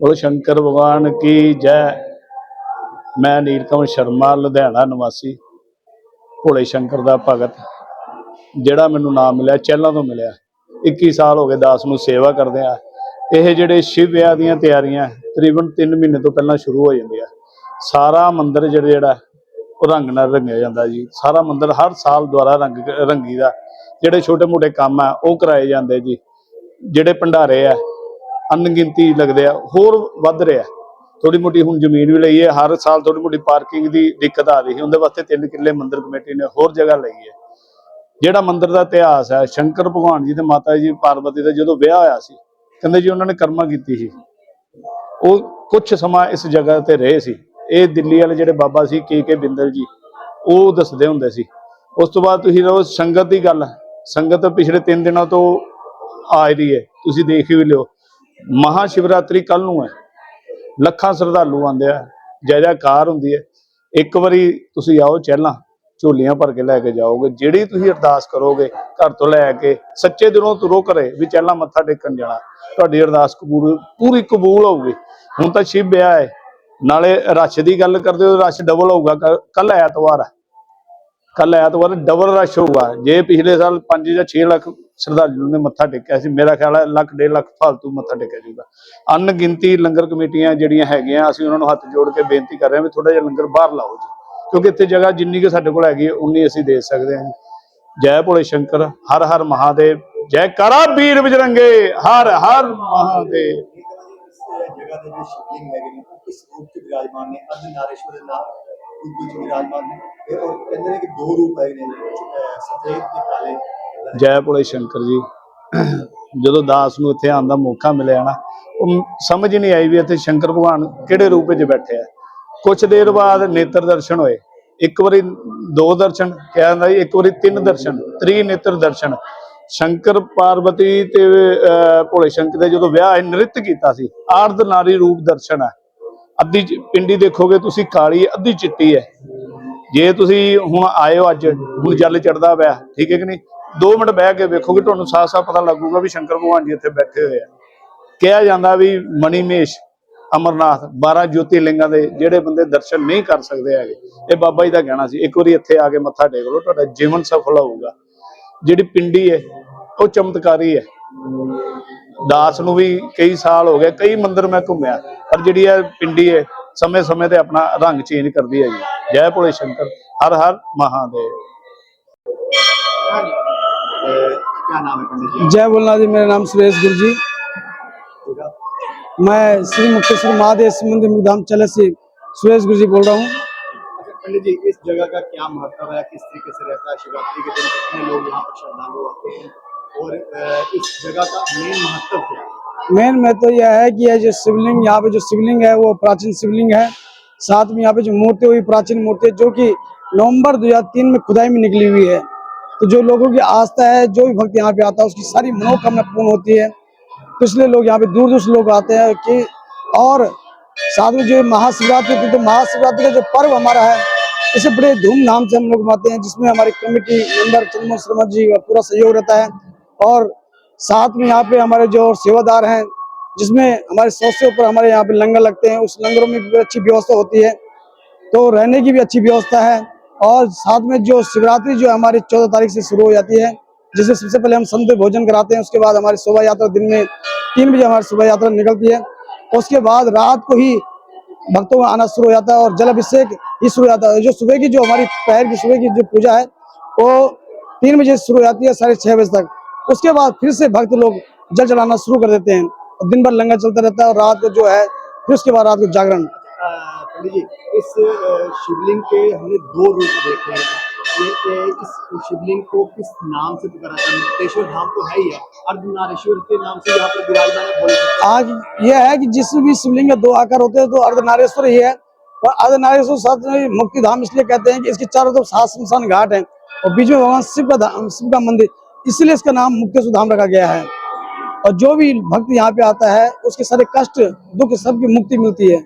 ਬੋਲੋ ਸ਼ੰਕਰ ਭਗਵਾਨ ਕੀ ਜੈ? ਮੈਂ ਨੀਲਕਮਲ ਸ਼ਰਮਾ, ਲੁਧਿਆਣਾ ਨਿਵਾਸੀ, ਭੋਲੇ ਸ਼ੰਕਰ ਦਾ ਭਗਤ, ਜਿਹੜਾ ਮੈਨੂੰ ਨਾਮ ਮਿਲਿਆ, ਚਹਿਲਾਂ ਤੋਂ ਮਿਲਿਆ। 21 ਸਾਲ ਹੋ ਗਏ ਦਾਸ ਨੂੰ ਸੇਵਾ ਕਰਦੇ ਆ ਇਹ ਜਿਹੜੇ ਸ਼ਿਵ ਵਿਆਹ ਦੀਆਂ ਤਿਆਰੀਆਂ, ਤਕਰੀਬਨ 3 ਮਹੀਨੇ ਤੋਂ ਪਹਿਲਾਂ ਸ਼ੁਰੂ ਹੋ ਜਾਂਦੀਆਂ। ਸਾਰਾ ਮੰਦਿਰ ਜਿਹੜਾ ਜਿਹੜਾ, ਉਹ ਰੰਗ ਨਾਲ ਰੰਗਿਆ ਜਾਂਦਾ ਜੀ। ਸਾਰਾ ਮੰਦਿਰ ਹਰ ਸਾਲ ਦੁਆਰਾ ਰੰਗ, ਰੰਗੀ ਦਾ। ਜਿਹੜੇ ਛੋਟੇ ਮੋਟੇ ਕੰਮ ਆ, ਉਹ ਕਰਾਏ ਜਾਂਦੇ ਜੀ। ਜਿਹੜੇ ਭੰਡਾਰੇ ਆ ਅਣਗਿਣਤੀ ਲੱਗਦੇ ਆ, ਹੋਰ ਵੱਧ ਰਿਹਾ। ਥੋੜੀ ਮੋਟੀ ਹੁਣ ਜ਼ਮੀਨ ਵੀ ਲਈ ਹੈ, ਹਰ ਸਾਲ ਥੋੜੀ ਮੋਟੀ ਪਾਰਕਿੰਗ ਦੀ ਦਿੱਕਤ ਆ ਰਹੀ ਹੈ। ਉਹਦੇ ਵਾਸਤੇ ਤਿੰਨ ਕਿੱਲੇ ਮੰਦਿਰ ਕਮੇਟੀ ਨੇ ਹੋਰ ਜਗ੍ਹਾ ਲਈ ਹੈ। ਜਿਹੜਾ ਮੰਦਿਰ ਦਾ ਇਤਿਹਾਸ ਹੈ, ਸ਼ੰਕਰ ਭਗਵਾਨ ਜੀ ਤੇ ਮਾਤਾ ਜੀ ਪਾਰਵਤੀ ਦਾ ਜਦੋਂ ਵਿਆਹ ਹੋਇਆ ਸੀ, ਕਹਿੰਦੇ ਜੀ ਉਹਨਾਂ ਨੇ ਕਰਮਾ ਕੀਤੀ ਸੀ। ਉਹ ਕੁਝ ਸਮਾਂ ਇਸ ਜਗ੍ਹਾ ਤੇ ਰਹੇ ਸੀ। ਇਹ ਦਿੱਲੀ ਵਾਲੇ ਜਿਹੜੇ ਬਾਬਾ ਸੀ, ਕੇ ਕੇ ਬਿੰਦਲ ਜੀ, ਉਹ ਦੱਸਦੇ ਹੁੰਦੇ ਸੀ। ਉਸ ਤੋਂ ਬਾਅਦ ਤੁਸੀਂ ਲਓ, ਸੰਗਤ ਦੀ ਗੱਲ ਸੰਗਤ ਪਿਛਲੇ 3 ਦਿਨਾਂ ਤੋਂ ਆ ਰਹੀ ਹੈ। ਤੁਸੀਂ ਦੇਖ ਵੀ ਲਿਓ। ਮਹਾ ਸ਼ਿਵਰਾਤਰੀ ਕੱਲ ਨੂੰ ਹੈ। ਲੱਖਾਂ ਸ਼ਰਧਾਲੂ ਆਉਂਦੇ ਆ ਜੈ ਹੁੰਦੀ ਹੈ। ਇੱਕ ਵਾਰੀ ਤੁਸੀਂ ਆਓ ਚਹਿਲਾਂ, ਝੋਲੀਆਂ ਭਰ ਕੇ ਲੈ ਕੇ ਜਾਓਗੇ। ਜਿਹੜੀ ਤੁਸੀਂ ਅਰਦਾਸ ਕਰੋਗੇ ਘਰ ਤੋਂ ਲੈ ਕੇ, ਸੱਚੇ ਦਿਲੋਂ ਤੁਰੋ ਕਰੇ ਵੀ ਚਹਿਲਾਂ ਮੱਥਾ ਟੇਕਣ ਜਾਣਾ। ਤੁਹਾਡੀ ਅਰਦਾਸ ਕਬੂਲ, ਪੂਰੀ ਕਬੂਲ ਹੋਊਗੀ। ਹੁਣ ਤਾਂ ਸ਼ਿਵ ਵਿਆਹ ਹੈ। ਨਾਲੇ ਰਸ਼ ਦੀ ਗੱਲ ਕਰਦੇ ਹੋ, ਰਸ਼ ਡਬਲ ਹੋਊਗਾ। ਕੱਲ ਐਤਵਾਰ ਹੈ। ਕੱਲ ਐਤਵਾਰ ਡਬਲ ਰਸ਼ ਹੋਊਗਾ। ਜੇ ਪਿਛਲੇ ਸਾਲ 5 ਜਾਂ 6 ਲੱਖ ਸ਼ਰਧਾਲੂ ਨੇ ਮੱਥਾ ਟੇਕਿਆ ਸੀ। ਮੇਰਾ ਖਿਆਲ ਹੈ ਲੱਖ, ਡੇਢ ਲੱਖ ਫਾਲਤੂ ਮੱਥਾ ਟੇਕਿਆ ਜੂਗਾ ਅਣਗਿਣਤੀ ਲੰਗਰ ਕਮੇਟੀਆਂ ਜਿਹੜੀਆਂ ਹੈਗੀਆਂ, ਅਸੀਂ ਉਹਨਾਂ ਨੂੰ ਹੱਥ ਜੋੜ ਕੇ ਬੇਨਤੀ ਕਰ ਰਹੇ ਹਾਂ ਵੀ ਥੋੜਾ ਜਿਹਾ ਲੰਗਰ ਬਾਹਰ ਲਾਓ ਜੀ। ਕਿਉਂਕਿ ਇੱਥੇ ਜਗ੍ਹਾ ਜਿੰਨੀ ਕਿ ਸਾਡੇ ਕੋਲ ਹੈਗੀ ਹੈ ਉਨੀ ਅਸੀਂ ਦੇ ਸਕਦੇ ਹਾਂ ਜੈ। ਭੋਲੇ ਸ਼ੰਕਰ, ਹਰ ਹਰ ਮਹਾਦੇਵ, ਜੈ ਕਰਾ ਵੀਰ ਬਜਰੰਗੇ, ਹਰ ਹਰ ਮਹਾਦੇਵ। ਜਗ੍ਹਾ ਦੇ ਵਿੱਚ ਸ਼ਿਵਲਿੰਗ ਹੈਗੇ ਨੇ ਉਹ ਰੂਪ ਚ ਵਿਰਾਜਮਾਨ ਨੇ ਅਰਧ ਦੇ ਨਾਲ ਰੂਪ ਵਿੱਚ ਵਿਰਾਜਮਾਨ ਨੇ ਔਰ ਕਹਿੰਦੇ ਨੇ ਕਿ ਦੋ ਰੂਪ ਹੈਗੇ ਨੇ ਸਫੇਦ ਤੇ ਕਾਲੇ। ਜੈ ਭੋਲੇ ਸ਼ੰਕਰ ਜੀ। ਜਦੋਂ ਦਾਸ ਨੂੰ ਇੱਥੇ ਆਉਣ ਦਾ ਮੌਕਾ ਮਿਲਿਆ ਨਾ ਉਹ ਸਮਝ ਨਹੀਂ ਆਈ ਵੀ ਇੱਥੇ ਸ਼ੰਕਰ ਭਗਵਾਨ ਕਿਹੜੇ ਰੂਪ ਵਿੱਚ ਬੈਠੇ ਆ। ਕੁਝ ਦੇਰ ਬਾਅਦ ਨੇਤਰ ਦਰਸ਼ਨ ਹੋਏ। ਇੱਕ ਵਾਰੀ ਦੋ ਦਰਸ਼ਨ ਕਿਹਾ ਜਾਂਦਾ ਇੱਕ ਵਾਰੀ ਤਿੰਨ ਦਰਸ਼ਨ ਤ੍ਰੀ ਨੇਤਰ ਦਰਸ਼ਨ। ਸ਼ੰਕਰ ਪਾਰਵਤੀ ਤੇ ਅਹ, ਭੋਲੇ ਸ਼ੰਕਰ ਦੇ ਜਦੋਂ ਵਿਆਹ ਹੈ ਨ੍ਰਿਤ ਕੀਤਾ ਸੀ। ਆਰਧ ਨਾਰੀ ਰੂਪ ਦਰਸ਼ਨ ਹੈ ਅੱਧੀ ਪਿੰਡੀ ਦੇਖੋਗੇ ਤੁਸੀਂ ਕਾਲੀ ਅੱਧੀ ਚਿੱਟੀ ਹੈ। ਜੇ ਤੁਸੀਂ ਹੁਣ ਆਇਓ ਅੱਜ ਹੁਣ ਜਲ ਚੜਦਾ ਪਿਆ ਠੀਕ ਹੈ ਕਿ ਨਹੀਂ? 2 ਮਿੰਟ ਬਹਿ ਕੇ ਵੇਖੋਗੇ, ਤੁਹਾਨੂੰ ਸਾਫ਼-ਸਾਫ਼ ਪਤਾ ਲੱਗੂਗਾ ਵੀ ਸ਼ੰਕਰ ਭਗਵਾਨ ਜੀ ਇੱਥੇ ਬੈਠੇ ਹੋਏ ਆ। ਕਿਹਾ ਜਾਂਦਾ ਵੀ ਮਣੀਮੇਸ਼ ਅਮਰਨਾਥ 12 ਜੋਤੀਲਿੰਗਾਂ ਦੇ ਜਿਹੜੇ ਬੰਦੇ ਦਰਸ਼ਨ ਨਹੀਂ ਕਰ ਸਕਦੇ ਹੈਗੇ, ਇਹ ਬਾਬਾ ਜੀ ਦਾ ਕਹਿਣਾ ਸੀ। ਇੱਕ ਵਾਰੀ ਇੱਥੇ ਆ ਕੇ ਮੱਥਾ ਟੇਕ ਲਓ, ਤੁਹਾਡਾ ਜੀਵਨ ਸਫਲ ਹੋਊਗਾ। ਜਿਹੜੀ ਪਿੰਡੀ ਹੈ, ਉਹ ਚਮਤਕਾਰੀ ਹੈ। ਦਾਸ ਨੂੰ ਵੀ ਕਈ ਸਾਲ ਹੋ ਗਏ, ਕਈ ਮੰਦਿਰ ਮੈਂ ਘੁੰਮਿਆ, ਪਰ ਜਿਹੜੀ ਇਹ ਪਿੰਡੀ ਹੈ, ਸਮੇਂ-ਸਮੇਂ ਤੇ ਆਪਣਾ ਰੰਗ ਚੇਂਜ ਕਰਦੀ ਹੈ ਜੀ ਜੈ ਭੋਲੇ ਸ਼ੰਕਰ ਹਰ ਹਰ ਮਹਾਦੇਵ क्या नाम है पंडित जी जय भोलेनाथ जी मेरा नाम सुरेश गुरु जी। मैं श्री मुक्तेश्वर महादेव मंदिर मुग्धाम चले से सुरेश गुरु जी बोल रहा हूँ। अच्छा पंडित जी इस जगह का क्या महत्व है? किस तरीके से रहता है शिवरात्रि के दिन? कितने लोग यहाँ पर श्रद्धालु आते हैं? और इस जगह का मेन महत्व क्या है? मेन में तो यह है कि ये जो शिवलिंग यहाँ पे जो शिवलिंग है वो प्राचीन शिवलिंग है। साथ में यहाँ पे जो मूर्ति हुई प्राचीन मूर्ति जो कि नवंबर 2003 में खुदाई में निकली हुई है। तो जो लोगों की आस्था है, जो भी भक्त यहाँ पे आता है, उसकी सारी मनोकामना पूर्ण होती है। तो इसलिए लोग यहाँ पे दूर दूर से लोग आते हैं कि और साथ में जो महाशिवरात्रि तो महाशिवरात्रि का जो पर्व हमारा है, इसे बड़े धूमधाम से हम लोग मनाते हैं, जिसमें हमारी कमेटी मेंबर चंद्रमा शर्मा जी का पूरा सहयोग रहता है। और साथ में यहाँ पे हमारे जो सेवादार हैं, जिसमें हमारे सौ से ऊपर हमारे यहाँ पे लंगर लगते हैं, उस लंगरों में भी अच्छी व्यवस्था होती है। तो रहने की भी अच्छी व्यवस्था है। और साथ में जो शिवरात्रि जो हमारी चौदह तारीख से शुरू हो जाती है जिससे सबसे पहले हम संत भोजन कराते हैं, उसके बाद हमारी शोभा यात्रा दिन में तीन बजे हमारी शोभा यात्रा निकलती है। उसके बाद रात को ही भक्तों का आना शुरू हो जाता है और जल अभिषेक ही शुरू हो जाता है। जो सुबह की जो हमारी पहर की, सुबह की जो पूजा है, वो तीन बजे शुरू हो जाती है, साढ़े छः बजे तक। उसके बाद फिर से भक्त लोग जल चढ़ाना शुरू कर देते हैं दिन भर लंगर चलता रहता है और रात को जो है, फिर उसके बाद रात को जागरण। जी इस शिवलिंग के हमने दो रूप देखे हैं। इस शिवलिंग को किस नाम से पुकारा था मुक्तेश्वर धाम तो है ही है। अर्धनारेश्वर के नाम से यहाँ पर विराजमान है आज यह है कि जिस भी शिवलिंग के दो आकार होते हैं तो अर्धनारेश्वर ही है। और अर्धनारेश्वर साथ में मुक्ति धाम इसलिए कहते हैं कि इसके चारों तरफ़ सात शमशान घाट है और बीच में भगवान शिव का धाम, शिव का मंदिर। इसलिए इसका नाम मुक्तेश्वर धाम रखा गया है। और जो भी भक्त यहाँ पे आता है, उसके सारे कष्ट, दुख सबकी मुक्ति मिलती है।